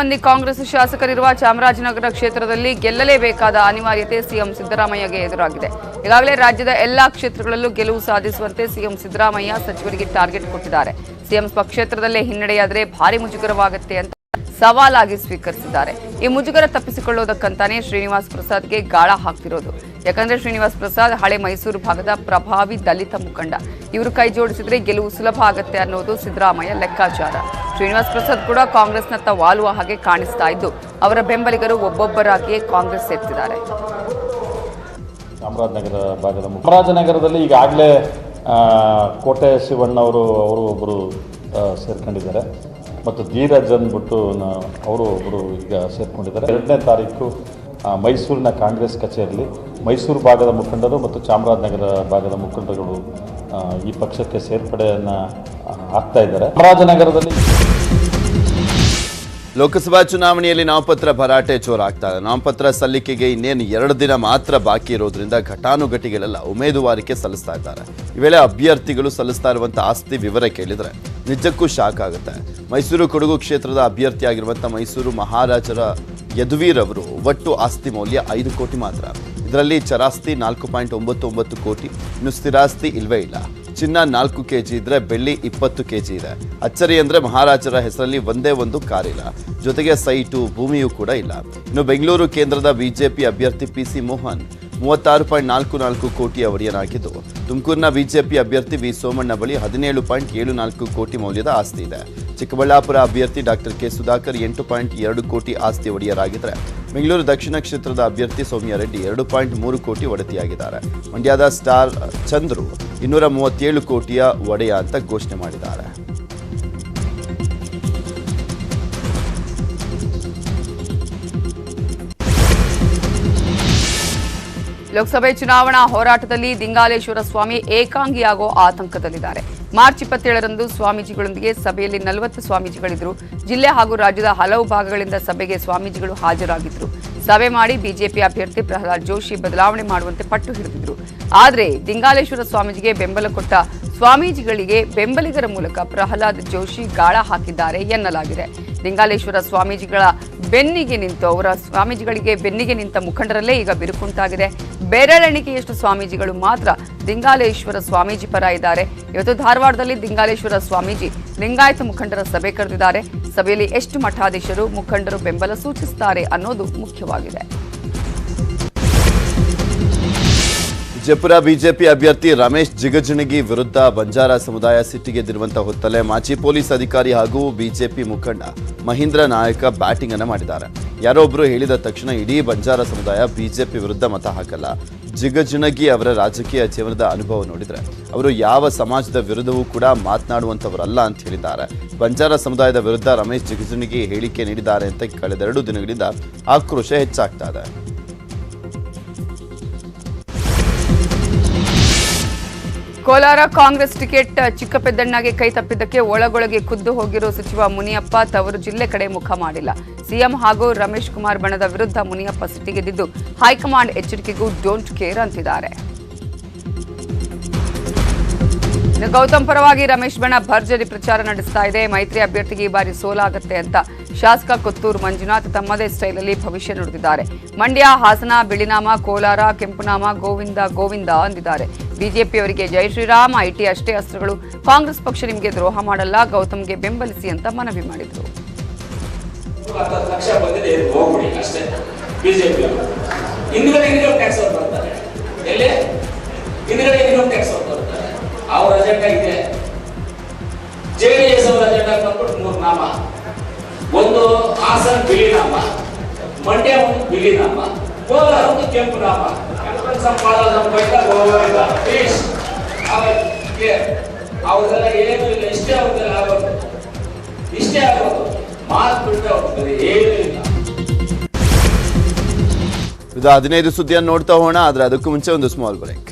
ಮಂದಿ ಕಾಂಗ್ರೆಸ್ ಶಾಸಕರಿರುವ ಚಾಮರಾಜನಗರ ಕ್ಷೇತ್ರದಲ್ಲಿ ಗೆಲ್ಲಲೇಬೇಕಾದ ಅನಿವಾರ್ಯತೆ ಸಿಎಂ ಸಿದ್ದರಾಮಯ್ಯಗೆ ಎದುರಾಗಿದೆ. ಈಗಾಗಲೇ ರಾಜ್ಯದ ಎಲ್ಲಾ ಕ್ಷೇತ್ರಗಳಲ್ಲೂ ಗೆಲುವು ಸಾಧಿಸುವಂತೆ ಸಿಎಂ ಸಿದ್ದರಾಮಯ್ಯ ಸಚಿವರಿಗೆ ಟಾರ್ಗೆಟ್ ಕೊಟ್ಟಿದ್ದಾರೆ. ಸಿಎಂ ಸ್ವಕ್ಷೇತ್ರದಲ್ಲೇ ಹಿನ್ನಡೆಯಾದರೆ ಭಾರಿ ಮುಜುಗರವಾಗುತ್ತೆ ಅಂತ ಸವಾಲಾಗಿ ಸ್ವೀಕರಿಸಿದ್ದಾರೆ. ಈ ಮುಜುಗರ ತಪ್ಪಿಸಿಕೊಳ್ಳುವುದಕ್ಕಂತಾನೆ ಶ್ರೀನಿವಾಸ್ ಪ್ರಸಾದ್ಗೆ ಗಾಳ ಹಾಕ್ತಿರೋದು. ಯಾಕಂದ್ರೆ ಶ್ರೀನಿವಾಸ್ ಪ್ರಸಾದ್ ಹಳೆ ಮೈಸೂರು ಭಾಗದ ಪ್ರಭಾವಿ ದಲಿತ ಮುಖಂಡ. ಇವರು ಕೈ ಜೋಡಿಸಿದ್ರೆ ಗೆಲುವು ಸುಲಭ ಆಗುತ್ತೆ ಅನ್ನೋದು ಸಿದ್ದರಾಮಯ್ಯ ಲೆಕ್ಕಾಚಾರ. ಶ್ರೀನಿವಾಸ್ ಪ್ರಸಾದ್ ಕೂಡ ಕಾಂಗ್ರೆಸ್ನತ್ತ ವಾಲುವ ಹಾಗೆ ಕಾಣಿಸ್ತಾ ಇದ್ದು, ಅವರ ಬೆಂಬಲಿಗರು ಒಬ್ಬೊಬ್ಬರಾಗಿಯೇ ಕಾಂಗ್ರೆಸ್ ಸೇರ್ತಿದ್ದಾರೆ. ಚಾಮರಾಜನಗರ ಭಾಗದ ಚಾಮರಾಜನಗರದಲ್ಲಿ ಈಗಾಗಲೇ ಕೋಟೆ ಶಿವಣ್ಣ ಅವರು ಅವರು ಒಬ್ಬರು ಸೇರ್ಕೊಂಡಿದ್ದಾರೆ. ಮತ್ತು ಧೀರಜ್ ಅಂದ್ಬಿಟ್ಟು ಅವರು ಒಬ್ಬರು ಈಗ ಸೇರ್ಕೊಂಡಿದ್ದಾರೆ. ಎರಡನೇ ತಾರೀಕು ಮೈಸೂರಿನ ಕಾಂಗ್ರೆಸ್ ಕಚೇರಿಯಲ್ಲಿ ಮೈಸೂರು ಭಾಗದ ಮುಖಂಡರು ಮತ್ತು ಚಾಮರಾಜನಗರ ಭಾಗದ ಮುಖಂಡರುಗಳು ಈ ಪಕ್ಷಕ್ಕೆ ಸೇರ್ಪಡೆಯನ್ನು ಆಗ್ತಾ ಇದ್ದಾರೆ. ಚಾಮರಾಜನಗರದಲ್ಲಿ ಲೋಕಸಭಾ ಚುನಾವಣೆಯಲ್ಲಿ ನಾಮಪತ್ರ ಭರಾಟೆ ಜೋರಾಗ್ತಾ ಇದೆ. ನಾಮಪತ್ರ ಸಲ್ಲಿಕೆಗೆ ಇನ್ನೇನು ಎರಡು ದಿನ ಮಾತ್ರ ಬಾಕಿ ಇರೋದ್ರಿಂದ ಘಟಾನುಘಟಿಗಳೆಲ್ಲ ಉಮೇದುವಾರಿಕೆ ಸಲ್ಲಿಸ್ತಾ ಇದ್ದಾರೆ. ಈ ವೇಳೆ ಅಭ್ಯರ್ಥಿಗಳು ಸಲ್ಲಿಸ್ತಾ ಇರುವಂಥ ಆಸ್ತಿ ವಿವರ ಕೇಳಿದ್ರೆ ನಿಜಕ್ಕೂ ಶಾಕ್ ಆಗುತ್ತೆ. ಮೈಸೂರು ಕೊಡಗು ಕ್ಷೇತ್ರದ ಅಭ್ಯರ್ಥಿಯಾಗಿರುವಂಥ ಮೈಸೂರು ಮಹಾರಾಜರ ಯದುವೀರ್ ಅವರು ಒಟ್ಟು ಆಸ್ತಿ ಮೌಲ್ಯ ಐದು ಕೋಟಿ ಮಾತ್ರ. ಇದರಲ್ಲಿ ಚರಾಸ್ತಿ ನಾಲ್ಕು ಪಾಯಿಂಟ್ ಒಂಬತ್ತು ಒಂಬತ್ತು ಕೋಟಿ, ಇನ್ನು ಸ್ಥಿರಾಸ್ತಿ ಇಲ್ವೇ ಇಲ್ಲ. ಚಿನ್ನ ನಾಲ್ಕು ಕೆಜಿ ಇದ್ರೆ ಬೆಳ್ಳಿ ಇಪ್ಪತ್ತು ಕೆಜಿ ಇದೆ. ಅಚ್ಚರಿ ಅಂದ್ರೆ ಮಹಾರಾಜರ ಹೆಸರಲ್ಲಿ ಒಂದೇ ಒಂದು ಕಾರಿಲ್ಲ. ಜೊತೆಗೆ ಸೈಟು ಭೂಮಿಯೂ ಕೂಡ ಇಲ್ಲ. ಇನ್ನು ಬೆಂಗಳೂರು ಕೇಂದ್ರದ ಬಿಜೆಪಿ ಅಭ್ಯರ್ಥಿ ಪಿ ಸಿ ಮೋಹನ್ ಮೂವತ್ತಾರು ಪಾಯಿಂಟ್ ನಾಲ್ಕು ನಾಲ್ಕು ಕೋಟಿ ಒಡೆಯನಾಗಿದ್ದು ತುಮಕೂರಿನ ಬಿಜೆಪಿ ಅಭ್ಯರ್ಥಿ ವಿ ಸೋಮಣ್ಣ ಬಳಿ ಹದಿನೇಳು ಪಾಯಿಂಟ್ ಏಳು ನಾಲ್ಕು ಕೋಟಿ ಮೌಲ್ಯದ ಆಸ್ತಿ ಇದೆ. ಚಿಕ್ಕಬಳ್ಳಾಪುರ ಅಭ್ಯರ್ಥಿ ಡಾಕ್ಟರ್ ಕೆ ಸುಧಾಕರ್ ಎಂಟು ಪಾಯಿಂಟ್ ಎರಡು ಕೋಟಿ ಆಸ್ತಿ ಒಡೆಯರಾಗಿದ್ದರೆ. ಬೆಂಗಳೂರು ದಕ್ಷಿಣ ಕ್ಷೇತ್ರದ ಅಭ್ಯರ್ಥಿ ಸೌಮ್ಯ ರೆಡ್ಡಿ ಎರಡು ಪಾಯಿಂಟ್ ಮೂರು ಕೋಟಿ ಒಡೆತಿಯಾಗಿದ್ದಾರೆ. ಮಂಡ್ಯದ ಸ್ಟಾರ್ ಚಂದ್ರು ಇನ್ನೂರ ಮೂವತ್ತೇಳು ಕೋಟಿಯ ಒಡೆಯ ಅಂತ ಘೋಷಣೆ ಮಾಡಿದ್ದಾರೆ. ಲೋಕಸಭೆ ಚುನಾವಣಾ ಹೋರಾಟದಲ್ಲಿ ದಿಂಗಾಲೇಶ್ವರ ಸ್ವಾಮಿ ಏಕಾಂಗಿಯಾಗೋ ಆತಂಕದಲ್ಲಿದ್ದಾರೆ. ಮಾರ್ಚ್ ಇಪ್ಪತ್ತೇಳರಂದು ಸ್ವಾಮೀಜಿಗಳೊಂದಿಗೆ ಸಭೆಯಲ್ಲಿ ನಲವತ್ತು ಸ್ವಾಮೀಜಿಗಳಿದ್ರು. ಜಿಲ್ಲೆ ಹಾಗೂ ರಾಜ್ಯದ ಹಲವು ಭಾಗಗಳಿಂದ ಸಭೆಗೆ ಸ್ವಾಮೀಜಿಗಳು ಹಾಜರಾಗಿದ್ರು. ಸಭೆ ಮಾಡಿ ಬಿಜೆಪಿ ಅಭ್ಯರ್ಥಿ ಪ್ರಹ್ಲಾದ್ ಜೋಶಿ ಬದಲಾವಣೆ ಮಾಡುವಂತೆ ಪಟ್ಟು ಹಿಡಿದಿದ್ರು. ಆದರೆ ದಿಂಗಾಲೇಶ್ವರ ಸ್ವಾಮೀಜಿಗೆ ಬೆಂಬಲ ಕೊಟ್ಟ ಸ್ವಾಮೀಜಿಗಳಿಗೆ ಬೆಂಬಲಿಗರ ಮೂಲಕ ಪ್ರಹ್ಲಾದ್ ಜೋಶಿ ಗಾಳ ಹಾಕಿದ್ದಾರೆ ಎನ್ನಲಾಗಿದೆ. ಲಿಂಗಾಲೇಶ್ವರ ಸ್ವಾಮೀಜಿಗಳ ಬೆನ್ನಿಗೆ ನಿಂತು, ಅವರ ಸ್ವಾಮೀಜಿಗಳಿಗೆ ಬೆನ್ನಿಗೆ ನಿಂತ ಮುಖಂಡರಲ್ಲೇ ಈಗ ಬಿರುಕುಂಟಾಗಿದೆ. ಬೆರಳೆಣಿಕೆಯಷ್ಟು ಸ್ವಾಮೀಜಿಗಳು ಮಾತ್ರ ದಿಂಗಾಲೇಶ್ವರ ಸ್ವಾಮೀಜಿ ಪರ ಇದ್ದಾರೆ. ಇವತ್ತು ಧಾರವಾಡದಲ್ಲಿ ದಿಂಗಾಲೇಶ್ವರ ಸ್ವಾಮೀಜಿ ಲಿಂಗಾಯತ ಮುಖಂಡರ ಸಭೆ ಕರೆದಿದ್ದಾರೆ. ಸಭೆಯಲ್ಲಿ ಎಷ್ಟು ಮಠಾಧೀಶರು, ಮುಖಂಡರು ಬೆಂಬಲ ಸೂಚಿಸುತ್ತಾರೆ ಅನ್ನೋದು ಮುಖ್ಯವಾಗಿದೆ. ವಿಜಯಪುರ ಬಿಜೆಪಿ ಅಭ್ಯರ್ಥಿ ರಮೇಶ್ ಜಿಗಜಿಣಗಿ ವಿರುದ್ಧ ಬಂಜಾರ ಸಮುದಾಯ ಸಿಟ್ಟಿಗೆದ್ದಿರುವಂತಹ ಹೊತ್ತಲ್ಲೇ ಮಾಜಿ ಪೊಲೀಸ್ ಅಧಿಕಾರಿ ಹಾಗೂ ಬಿಜೆಪಿ ಮುಖಂಡ ಮಹೇಂದ್ರ ನಾಯಕ ಬ್ಯಾಟಿಂಗ್ ಅನ್ನು ಮಾಡಿದ್ದಾರೆ. ಯಾರೊಬ್ಬರು ಹೇಳಿದ ತಕ್ಷಣ ಇಡೀ ಬಂಜಾರ ಸಮುದಾಯ ಬಿಜೆಪಿ ವಿರುದ್ಧ ಮತ ಹಾಕಲ್ಲ. ಜಿಗಜಿಣಗಿ ಅವರ ರಾಜಕೀಯ ಜೀವನದ ಅನುಭವ ನೋಡಿದರೆ ಅವರು ಯಾವ ಸಮಾಜದ ವಿರುದ್ಧವೂ ಕೂಡ ಮಾತನಾಡುವಂಥವರಲ್ಲ ಅಂತ ಹೇಳಿದ್ದಾರೆ. ಬಂಜಾರ ಸಮುದಾಯದ ವಿರುದ್ಧ ರಮೇಶ್ ಜಿಗಜಿಣಗಿ ಹೇಳಿಕೆ ನೀಡಿದ್ದಾರೆ ಅಂತ ಕಳೆದೆರಡು ದಿನಗಳಿಂದ ಆಕ್ರೋಶ ಹೆಚ್ಚಾಗ್ತಾ ಇದೆ. ಕೋಲಾರ ಕಾಂಗ್ರೆಸ್ ಟಿಕೆಟ್ ಚಿಕ್ಕಪೆದ್ದಣ್ಣಗೆ ಕೈ ತಪ್ಪಿದ್ದಕ್ಕೆ ಒಳಗೊಳಗೆ ಖುದ್ದು ಹೋಗಿರೋ ಸಚಿವ ಮುನಿಯಪ್ಪ ತವರು ಜಿಲ್ಲೆ ಕಡೆ ಮುಖ ಮಾಡಿಲ್ಲ. ಸಿಎಂ ಹಾಗೂ ರಮೇಶ್ ಕುಮಾರ್ ಬಣದ ವಿರುದ್ಧ ಮುನಿಯಪ್ಪ ಸಿಟ್ಟಿಗೆದ್ದಿದ್ದು ಹೈಕಮಾಂಡ್ ಎಚ್ಚರಿಕೆಗೂ ಡೋಂಟ್ ಕೇರ್ ಅಂತಿದ್ದಾರೆ. ಗೌತಮ್ ಪರವಾಗಿ ರಮೇಶ್ ಬಣ ಭರ್ಜರಿ ಪ್ರಚಾರ ನಡೆಸ್ತಾ ಇದೆ. ಮೈತ್ರಿ ಅಭ್ಯರ್ಥಿಗೆ ಈ ಬಾರಿ ಸೋಲಾಗತ್ತೆ ಅಂತ ಶಾಸಕ ಕೊತ್ತೂರು ಮಂಜುನಾಥ್ ತಮ್ಮದೇ ಸ್ಟೈಲಲ್ಲಿ ಭವಿಷ್ಯ ನುಡಿದಿದ್ದಾರೆ. ಮಂಡ್ಯ, ಹಾಸನ, ಬಿಳಿನಾಮ, ಕೋಲಾರ, ಕೆಂಪುನಾಮ, ಗೋವಿಂದ ಗೋವಿಂದ ಅಂದಿದ್ದಾರೆ. ಬಿಜೆಪಿಯವರಿಗೆ ಜೈ ಶ್ರೀರಾಮ್, ಐಟಿ ಅಷ್ಟೇ ಅಸ್ತ್ರಗಳು. ಕಾಂಗ್ರೆಸ್ ಪಕ್ಷ ನಿಮಗೆ ದ್ರೋಹ ಮಾಡಲ್ಲ, ಗೌತಮ್ಗೆ ಬೆಂಬಲಿಸಿ ಅಂತ ಮನವಿ ಮಾಡಿದರು. ಬಿಜೆಪಿ ಹಾಸನ್ ಬಿಳಿನಾಮ ಮಂಡ್ಯ ಒಂದು ಬಿಳಿನಾಮ ಕೋಲಾರ ಒಂದು ಕೆಂಪು ನಾಮ ಸಂಪಾದ ಸಂಪಾದ ಗೋವಿಂದ ಫಿನಿಶ್ ಅವ್ರದೆಲ್ಲ ಏನು ಇಲ್ಲ. ಇಷ್ಟೇ ಅವ್ರದ್ದೆಲ್ಲ ಆಗೋದು. ಇಷ್ಟೇ ಆಗೋದು. ಮಾತು ಬಿಟ್ಟರೆ ಹೋಗ್ತದೆ ಏನೂ ಇಲ್ಲ. ಇದು ಹದಿನೈದು ಸುದ್ದಿಯನ್ನು ನೋಡ್ತಾ ಹೋಗೋಣ, ಆದ್ರೆ ಅದಕ್ಕೂ ಮುಂಚೆ ಒಂದು ಸ್ಮಾಲ್ ಬ್ರೇಕ್